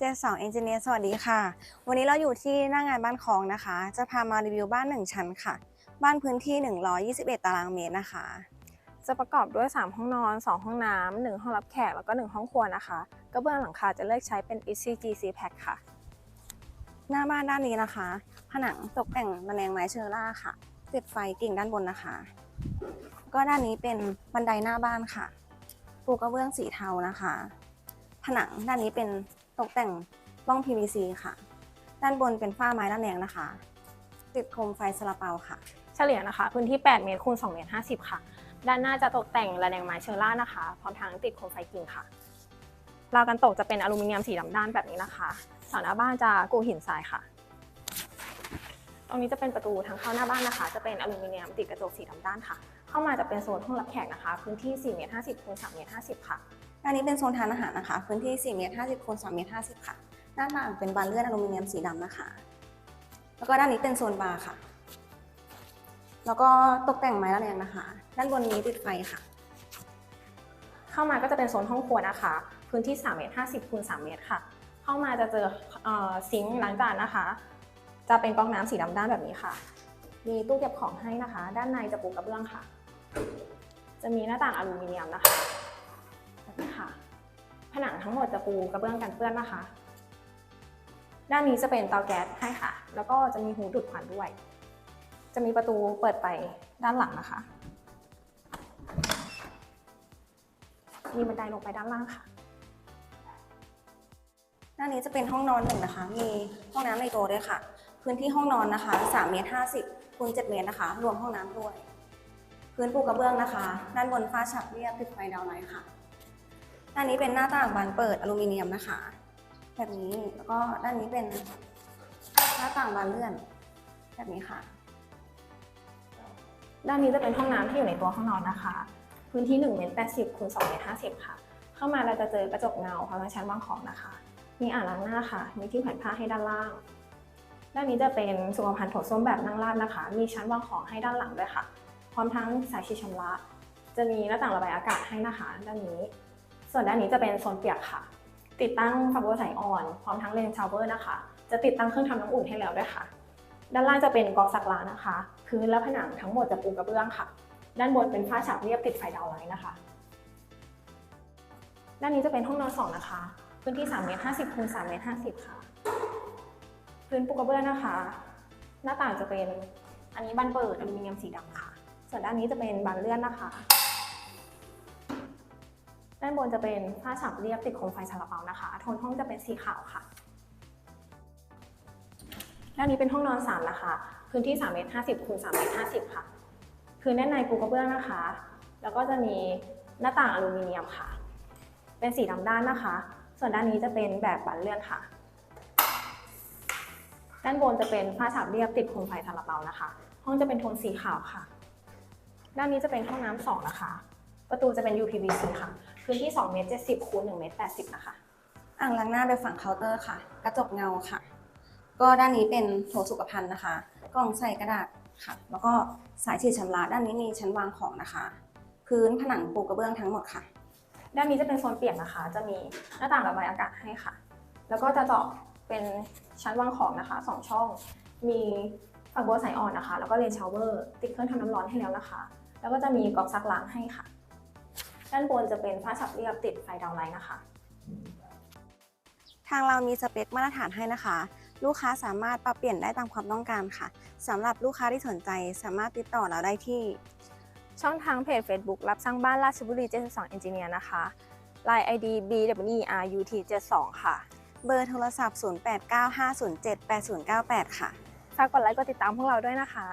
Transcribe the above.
72 Engineer สวัสดีค่ะ วันนี้เราอยู่ที่หน้างานบ้านคลองนะคะ จะพามารีวิวบ้าน 1 ชั้นค่ะ บ้านพื้นที่ 121 ตารางเมตรนะคะ จะประกอบด้วย 3 ห้องนอน 2 ห้องน้ำ1ห้องรับแขก แล้วก็ 1 ห้องครัวนะคะกระเบื้องหลังคาจะเลือกใช้เป็น ECG C Pack ค่ะ หน้าบ้านด้านนี้นะคะ ผนังตกแต่งระแนงไม้เชอร่าค่ะ ติดไฟกิ่งด้านบนนะคะ ก็ด้านนี้เป็นบันไดหน้าบ้านค่ะปูกระเบื้องสีเทานะคะ ผนังด้านนี้เป็น ตกแต่งบ้อง PVC ค่ะ ด้านบนเป็นฝ้าไม้ระแนงนะคะ ติดโคมไฟสลับเปาค่ะ เฉลี่ยนะคะ พื้นที่ 8 เมตรคูณ2เมตร50 ค่ะ ด้านหน้าจะตกแต่งระแนงไม้เชอร่านะคะ พร้อมทั้งติดโคมไฟกิ่งค่ะราวกันตกจะเป็นอลูมิเนียมสีดำด้านแบบนี้นะคะเสาหน้าบ้านจะกูหินทรายค่ะ ตรงนี้จะเป็นประตูทางเข้าหน้าบ้านนะคะ จะเป็นอลูมิเนียมติดกระจกสีดำด้านค่ะ เข้ามาจะเป็นโซนห้องรับแขกนะคะ พื้นที่4เมตร50คูณ3เมตร50ค่ะ ด้านนี้เป็นโซนทานอาหารนะคะ พื้นที่4เมตร50คูณ3เมตร50 ค่ะ หน้าต่างเป็นบานเลื่อนอลูมิเนียมสีดำนะคะ แล้วก็ด้านนี้เป็นโซนบาร์ค่ะ แล้วก็ตกแต่งไม้ระแนงนะคะ ด้านบนนี้ติดไฟค่ะ เข้ามาก็จะเป็นโซนห้องครัวนะคะ พื้นที่3เมตร50คูณ3เมตรค่ะ เข้ามาจะเจอเออซิงค์ล้างจานนะคะ จะเป็นก๊อกน้ำสีดำด้านแบบนี้ค่ะ มีตู้เก็บของให้นะคะ ด้านในจะปูกระเบื้องค่ะ จะมีหน้าต่างอลูมิเนียมนะคะ นังทั้งหมดจะปูกระเบื้องกันเปื้อนนะคะ ด้านนี้จะเป็นเตาแก๊สให้ค่ะ แล้วก็จะมีหูดูดควันด้วย จะมีประตูเปิดไปด้านหลังนะคะ มีบันไดลงไปด้านล่างค่ะ ด้านนี้จะเป็นห้องนอนหนึ่งนะคะ มีห้องน้ำในตัวด้วยค่ะ พื้นที่ห้องนอนนะคะ3เมตร50คูณ7เมตรนะคะ รวมห้องน้ำด้วย พื้นปูกระเบื้องนะคะ ด้านบนฝ้าฉับเรียบติดไฟดาวไลท์ค่ะ ด้านนี้เป็นหน้าต่างบานเปิดอลูมิเนียมนะคะ แบบนี้แล้วก็ด้านนี้เป็นหน้าต่างบานเลื่อน แบบนี้ค่ะ ด้านนี้จะเป็นห้องน้ำที่อยู่ในตัวห้องนอนนะคะ พื้นที่1เมตร80คูณ2เมตร50 ค่ะ เข้ามาเราจะเจอกระจกเงาพร้อมทั้งชั้นวางของนะคะ มีอ่างล้างหน้าค่ะ มีที่แขวนผ้าให้ด้านล่าง ด้านนี้จะเป็นสุขภัณฑ์โถส้วมแบบนั่งราดนะคะ มีชั้นวางของให้ด้านหลังด้วยค่ะ พร้อมทั้งสายชีชำระ จะมีหน้าต่างระบายอากาศให้นะคะ ด้านนี้ ส่วนด้านนี้จะเป็นโซนเปียกค่ะ ติดตั้งฝักบัวสายอ่อน พร้อมทั้งเลนชาวเวอร์นะคะ จะติดตั้งเครื่องทำน้ำอุ่นให้แล้วด้วยค่ะ ด้านล่างจะเป็นกอกสักล้านะคะ พื้นและผนังทั้งหมดจะปูกระเบื้องค่ะ ด้านบนเป็นฝ้าฉาบเรียบติดไฟดาวไลท์นะคะ ด้านนี้จะเป็นห้องนอนสองนะคะ พื้นที่3เมตร50คูณ3เมตร50 ค่ะ พื้นปูกระเบื้องนะคะ หน้าต่างจะเป็นอันนี้บานเปิดอลูมิเนียมสีดำค่ะ ส่วนด้านนี้จะเป็นบานเลื่อนนะคะ ด้านบนจะเป็นผ้าฉาบเรียบติดโคมไฟซาลาเปานะคะ โทนห้องจะเป็นสีขาวค่ะ ด้านนี้เป็นห้องนอน3นะคะ พื้นที่3เมตร50คูณ3เมตร50 ค่ะ พื้นด้านในปูกระเบื้องนะคะ แล้วก็จะมีหน้าต่างอลูมิเนียมค่ะ เป็นสีดำด้านนะคะ ส่วนด้านนี้จะเป็นแบบบานเลื่อนค่ะ ด้านบนจะเป็นผ้าฉาบเรียบติดโคมไฟซาลาเปานะคะ ห้องจะเป็นโทนสีขาวค่ะ ด้านนี้จะเป็นห้องน้ำสองนะคะ ประตูจะเป็น UPVC ค่ะ พื้นที่2เมตร70คูณ1เมตร80 นะคะ อ่างล้างหน้าโดยฝั่งเคาน์เตอร์ค่ะ กระจกเงาค่ะ ก็ด้านนี้เป็นโถสุขภัณฑ์นะคะ กล่องใส่กระดาษค่ะ แล้วก็สายฉีดชำระด้านนี้มีชั้นวางของนะคะ พื้นผนังปูกระเบื้องทั้งหมดค่ะ ด้านนี้จะเป็นโซนเปียกนะคะ จะมีหน้าต่างระบายอากาศให้ค่ะ แล้วก็จะเจาะเป็นชั้นวางของนะคะสองช่อง มีฝักบัวสายอ่อนนะคะ แล้วก็เลนชาวเวอร์ ติดเครื่องทำน้ำร้อนให้แล้วนะคะ แล้วก็จะมีก๊อกซักล้างให้ค่ะ ด้านบนจะเป็นผ้าฉับเรียบติดไฟดาวไลท์นะคะ ทางเรามีสเปคมาตรฐานให้นะคะ ลูกค้าสามารถปรับเปลี่ยนได้ตามความต้องการค่ะสำหรับลูกค้าที่สนใจสามารถติดต่อเราได้ที่ ช่องทางเพจ Facebook รับสร้างบ้านราชบุรี 72 Engineer นะคะ Line ID BWERUT 72 ค่ะ เบอร์โทรศัพท์ 0895078098 ค่ะ ฝากกดไลค์กดติดตามพวกเราด้วยนะคะ